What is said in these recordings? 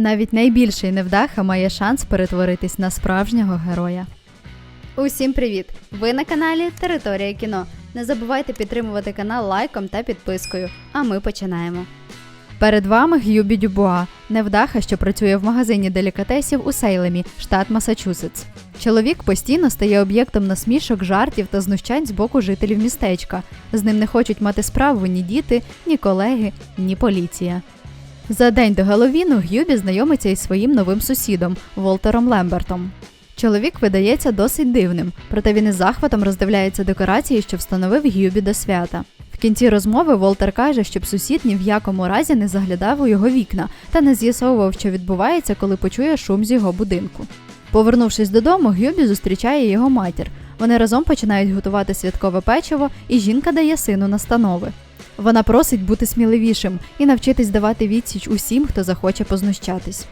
Навіть найбільший невдаха має шанс перетворитись на справжнього героя. Усім привіт! Ви на каналі Територія кіно. Не забувайте підтримувати канал лайком та підпискою. А ми починаємо. Перед вами Г'юбі Дюбуа, невдаха, що працює в магазині делікатесів у Сейлемі, штат Масачусетс. Чоловік постійно стає об'єктом насмішок, жартів та знущань з боку жителів містечка. З ним не хочуть мати справу ні діти, ні колеги, ні поліція. За день до Геловіну Г'юбі знайомиться із своїм новим сусідом Волтером Лембертом. Чоловік видається досить дивним, проте він із захватом роздивляється декорації, що встановив Г'юбі до свята. В кінці розмови Волтер каже, щоб сусід ні в якому разі не заглядав у його вікна та не з'ясовував, що відбувається, коли почує шум з його будинку. Повернувшись додому, Гюбі зустрічає його матір. Вони разом починають готувати святкове печиво, і жінка дає сину настанови. Вона просить бути сміливішим і навчитись давати відсіч усім, хто захоче познущатись.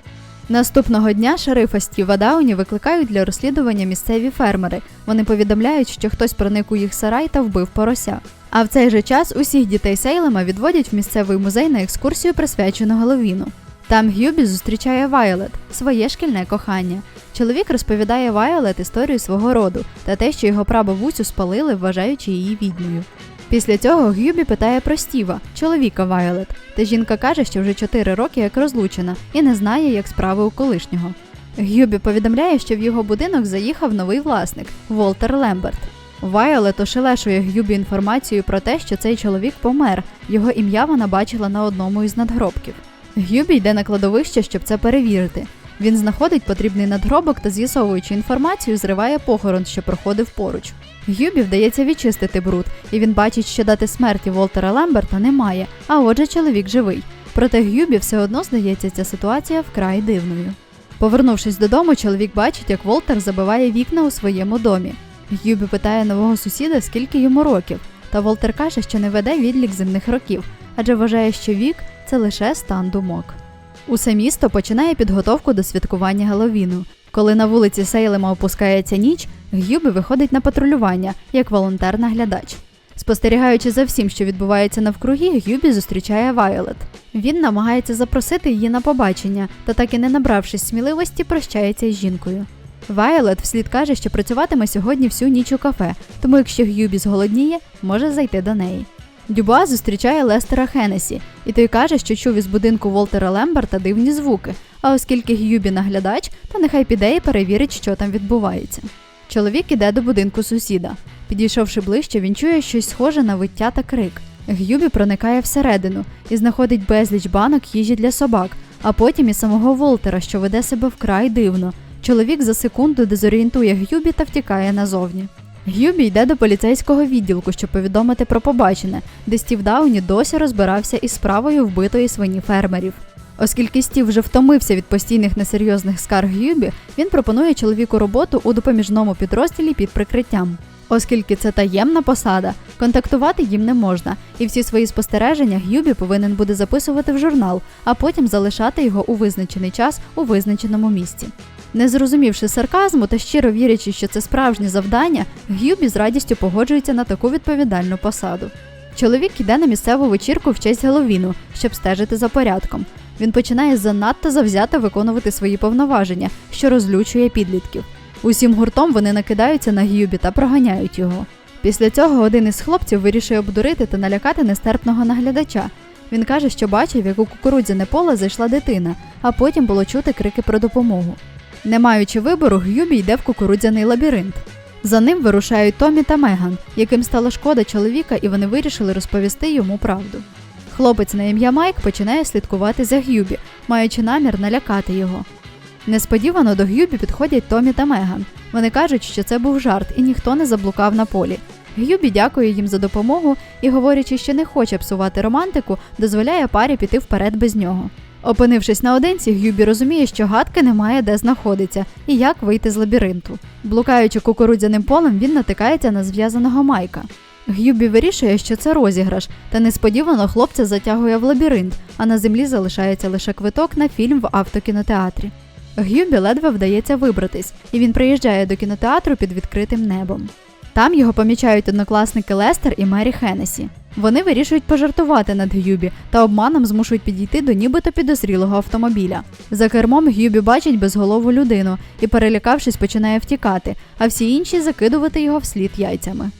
Наступного дня шерифа Стіва Дауні викликають для розслідування місцеві фермери. Вони повідомляють, що хтось проник у їх сарай та вбив порося. А в цей же час усіх дітей Сейлема відводять в місцевий музей на екскурсію, присвячену Геловіну. Там Гюбі зустрічає Вайолет, своє шкільне кохання. Чоловік розповідає Вайолет історію свого роду та те, що його прабабусю спалили, вважаючи її відьмою. Після цього Гюбі питає про Стіва, чоловіка Вайолет, та жінка каже, що вже 4 роки як розлучена і не знає, як справи у колишнього. Гюбі повідомляє, що в його будинок заїхав новий власник Волтер Лемберт. Вайолет ошелешує Гюбі інформацією про те, що цей чоловік помер. Його ім'я вона бачила на одному із надгробків. Гюбі йде на кладовище, щоб це перевірити. Він знаходить потрібний надгробок та, з'ясовуючи інформацію, зриває похорон, що проходив поруч. Гюбі вдається відчистити бруд, і він бачить, що дати смерті Волтера Лемберта немає, а отже, чоловік живий. Проте Гюбі все одно здається ця ситуація вкрай дивною. Повернувшись додому, чоловік бачить, як Волтер забиває вікна у своєму домі. Гюбі питає нового сусіда, скільки йому років, та Волтер каже, що не веде відлік земних років, адже вважає, що вік це лише стан думок. Усе місто починає підготовку до святкування Геловіну. Коли на вулиці Сейлема опускається ніч, Гюбі виходить на патрулювання як волонтер-наглядач. Спостерігаючи за всім, що відбувається навкруги, Гюбі зустрічає Вайолет. Він намагається запросити її на побачення, та так і не набравшись сміливості, прощається із жінкою. Вайолет вслід каже, що працюватиме сьогодні всю ніч у кафе, тому якщо Гюбі зголодніє, може зайти до неї. Дюбуа зустрічає Лестера Хеннесі, і той каже, що чув із будинку Волтера Лемберта дивні звуки, а оскільки Гюбі наглядач, то нехай піде і перевірить, що там відбувається. Чоловік іде до будинку сусіда. Підійшовши ближче, він чує щось схоже на виття та крик. Гюбі проникає всередину і знаходить безліч банок їжі для собак, а потім і самого Волтера, що веде себе вкрай дивно. Чоловік за секунду дезорієнтує Гюбі та втікає назовні. Гюбі йде до поліцейського відділку, щоб повідомити про побачене, де Стів Дауні досі розбирався із справою вбитої свині фермерів. Оскільки Стів вже втомився від постійних несерйозних скарг Гюбі, він пропонує чоловіку роботу у допоміжному підрозділі під прикриттям. Оскільки це таємна посада, контактувати їм не можна, і всі свої спостереження Гюбі повинен буде записувати в журнал, а потім залишати його у визначений час у визначеному місці. Не зрозумівши сарказму та щиро вірячи, що це справжнє завдання, Гюбі з радістю погоджується на таку відповідальну посаду. Чоловік іде на місцеву вечірку в честь Геловіну, щоб стежити за порядком. Він починає занадто завзято виконувати свої повноваження, що розлючує підлітків. Усім гуртом вони накидаються на Гюбі та проганяють його. Після цього один із хлопців вирішує обдурити та налякати нестерпного наглядача. Він каже, що бачив, як у кукурудзяне поле зайшла дитина, а потім було чути крики про допомогу. Не маючи вибору, Гюбі йде в кукурудзяний лабіринт. За ним вирушають Томі та Меган, яким стала шкода чоловіка, і вони вирішили розповісти йому правду. Хлопець на ім'я Майк починає слідкувати за Гюбі, маючи намір налякати його. Несподівано до Гюбі підходять Томі та Меган. Вони кажуть, що це був жарт і ніхто не заблукав на полі. Гюбі дякує їм за допомогу і, говорячи, що не хоче псувати романтику, дозволяє парі піти вперед без нього. Опинившись наодинці, Гюбі розуміє, що гадки немає де знаходиться і як вийти з лабіринту. Блукаючи кукурудзяним полем, він натикається на зв'язаного майка. Гюбі вирішує, що це розіграш, та несподівано хлопця затягує в лабіринт, а на землі залишається лише квиток на фільм в автокінотеатрі. Гюбі ледве вдається вибратись, і він приїжджає до кінотеатру під відкритим небом. Там його помічають однокласники Лестер і Мері Хеннесі. Вони вирішують пожартувати над Гюбі та обманом змушують підійти до нібито підозрілого автомобіля. За кермом Гюбі бачить безголову людину і, перелякавшись, починає втікати, а всі інші закидувати його вслід яйцями.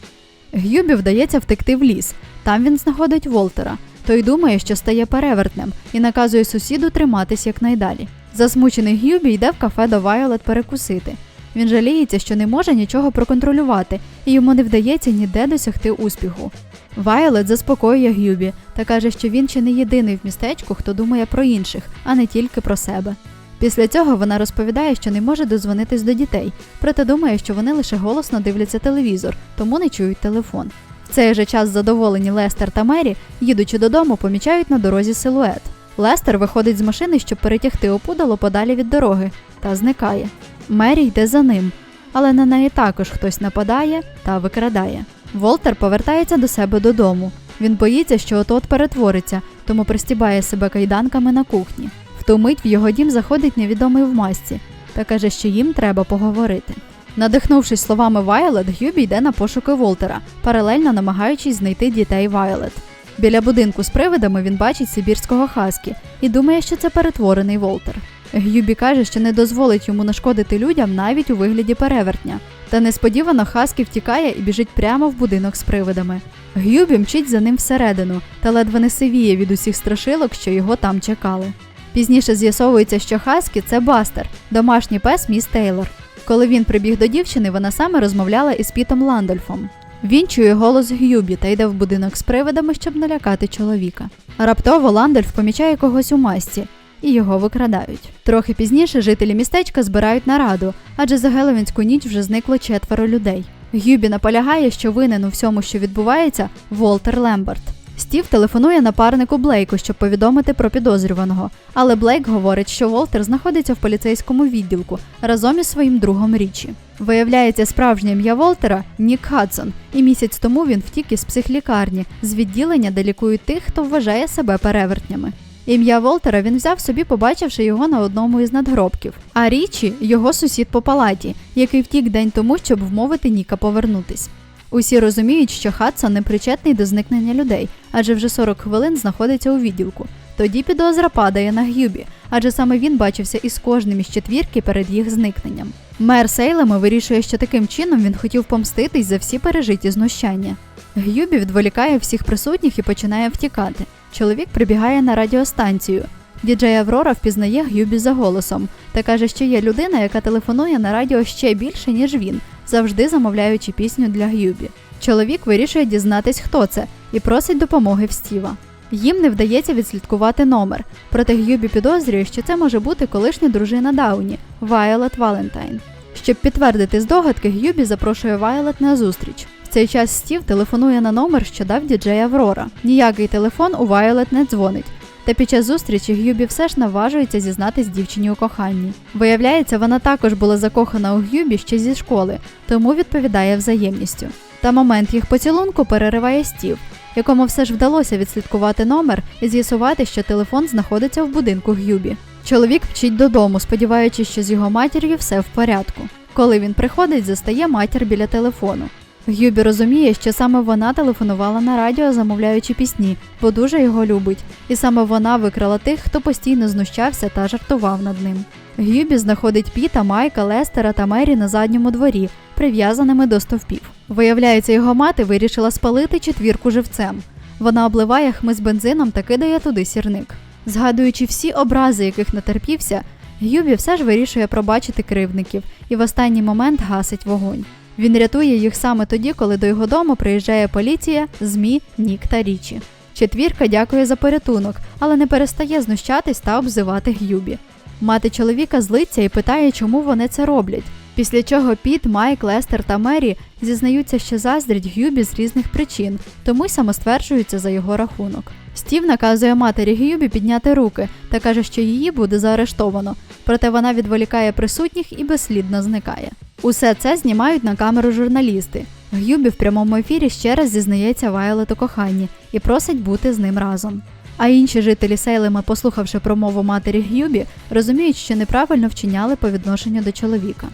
Гюбі вдається втекти в ліс. Там він знаходить Волтера. Той думає, що стає перевертнем, і наказує сусіду триматись якнайдалі. Засмучений Гюбі йде в кафе до Вайолет перекусити. Він жаліється, що не може нічого проконтролювати, і йому не вдається ніде досягти успіху. Вайолет заспокоює Гюбі та каже, що він ще не єдиний в містечку, хто думає про інших, а не тільки про себе. Після цього вона розповідає, що не може дозвонитись до дітей, проте думає, що вони лише голосно дивляться телевізор, тому не чують телефон. В цей же час задоволені Лестер та Мері, їдучи додому, помічають на дорозі силует. Лестер виходить з машини, щоб перетягти опудало подалі від дороги, та зникає. Мері йде за ним, але на неї також хтось нападає та викрадає. Волтер повертається до себе додому. Він боїться, що от-от перетвориться, тому пристібає себе кайданками на кухні. Ту мить в його дім заходить невідомий в масці та каже, що їм треба поговорити. Надихнувшись словами Вайолет, Гюбі йде на пошуки Волтера, паралельно намагаючись знайти дітей Вайолет. Біля будинку з привидами він бачить сибірського хаскі і думає, що це перетворений Волтер. Гюбі каже, що не дозволить йому нашкодити людям навіть у вигляді перевертня. Та несподівано Хаскі втікає і біжить прямо в будинок з привидами. Гюбі мчить за ним всередину та ледве не сивіє від усіх страшилок, що його там чекали. Пізніше з'ясовується, що Хаскі це Бастер, домашній пес міс Тейлор. Коли він прибіг до дівчини, вона саме розмовляла із Пітом Ландольфом. Він чує голос Гюбі та йде в будинок з привидами, щоб налякати чоловіка. Раптово Ландольф помічає когось у масці і його викрадають. Трохи пізніше жителі містечка збирають нараду, адже за Геловінську ніч вже зникло четверо людей. Гюбі наполягає, що винен у всьому, що відбувається, Волтер Лемберт. Стів телефонує напарнику Блейку, щоб повідомити про підозрюваного, але Блейк говорить, що Волтер знаходиться в поліцейському відділку разом із своїм другом Річі. Виявляється, справжнє ім'я Волтера Нік Хадсон, і місяць тому він втік із психлікарні з відділення, де лікують тих, хто вважає себе перевертнями. Ім'я Волтера він взяв собі, побачивши його на одному із надгробків. А Річі його сусід по палаті, який втік день тому, щоб вмовити Ніка повернутись. Усі розуміють, що Хадсон не причетний до зникнення людей, адже вже 40 хвилин знаходиться у відділку. Тоді підозра падає на Гюбі, адже саме він бачився із кожним із четвірки перед їх зникненням. Мер Сейлема вирішує, що таким чином він хотів помститись за всі пережиті знущання. Гюбі відволікає всіх присутніх і починає втікати. Чоловік прибігає на радіостанцію. Діджей Аврора впізнає Гюбі за голосом та каже, що є людина, яка телефонує на радіо ще більше, ніж він, завжди замовляючи пісню для Гюбі. Чоловік вирішує дізнатись, хто це, і просить допомоги в Стіва. Їм не вдається відслідкувати номер, проте Гюбі підозрює, що це може бути колишня дружина Дауні Вайолет Валентайн. Щоб підтвердити здогадки, Гюбі запрошує Вайолет на зустріч. В цей час Стів телефонує на номер, що дав діджей Аврора. Ніякий телефон у Вайолет не дзвонить. Та під час зустрічі Гюбі все ж наважується зізнатись дівчині у коханні. Виявляється, вона також була закохана у Гюбі ще зі школи, тому відповідає взаємністю. Та момент їх поцілунку перериває Стів, якому все ж вдалося відслідкувати номер і з'ясувати, що телефон знаходиться в будинку Гюбі. Чоловік мчить додому, сподіваючись, що з його матір'ю все в порядку. Коли він приходить, застає матір біля телефону. Гюбі розуміє, що саме вона телефонувала на радіо, замовляючи пісні, бо дуже його любить, і саме вона викрала тих, хто постійно знущався та жартував над ним. Гюбі знаходить Піта, Майка, Лестера та Мері на задньому дворі, прив'язаними до стовпів. Виявляється, його мати вирішила спалити четвірку живцем. Вона обливає хмиз бензином та кидає туди сірник. Згадуючи всі образи, яких натерпівся, Гюбі все ж вирішує пробачити кривдників і в останній момент гасить вогонь. Він рятує їх саме тоді, коли до його дому приїжджає поліція, ЗМІ, Нік та Річі. Четвірка дякує за порятунок, але не перестає знущатись та обзивати Гюбі. Мати чоловіка злиться і питає, чому вони це роблять. Після чого Піт, Майк, Лестер та Мері зізнаються, що заздрять Гюбі з різних причин, тому й самостверджуються за його рахунок. Стів наказує матері Гюбі підняти руки та каже, що її буде заарештовано, проте вона відволікає присутніх і безслідно зникає. Усе це знімають на камеру журналісти. Гюбі в прямому ефірі ще раз зізнається Вайолет у коханні і просить бути з ним разом. А інші жителі Сейлема, послухавши промову матері Гюбі, розуміють, що неправильно вчиняли по відношенню до чоловіка.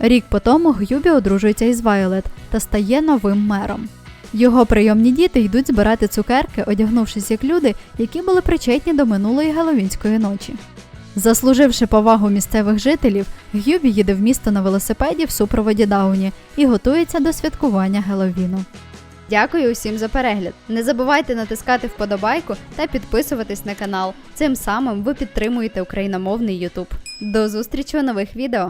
Рік по тому Гюбі одружується із Вайолет та стає новим мером. Його прийомні діти йдуть збирати цукерки, одягнувшись як люди, які були причетні до минулої геловінської ночі. Заслуживши повагу місцевих жителів, Гюбі їде в місто на велосипеді в супроводі Дауні і готується до святкування Геловіну. Дякую усім за перегляд. Не забувайте натискати вподобайку та підписуватись на канал. Цим самим ви підтримуєте україномовний YouTube. До зустрічі у нових відео!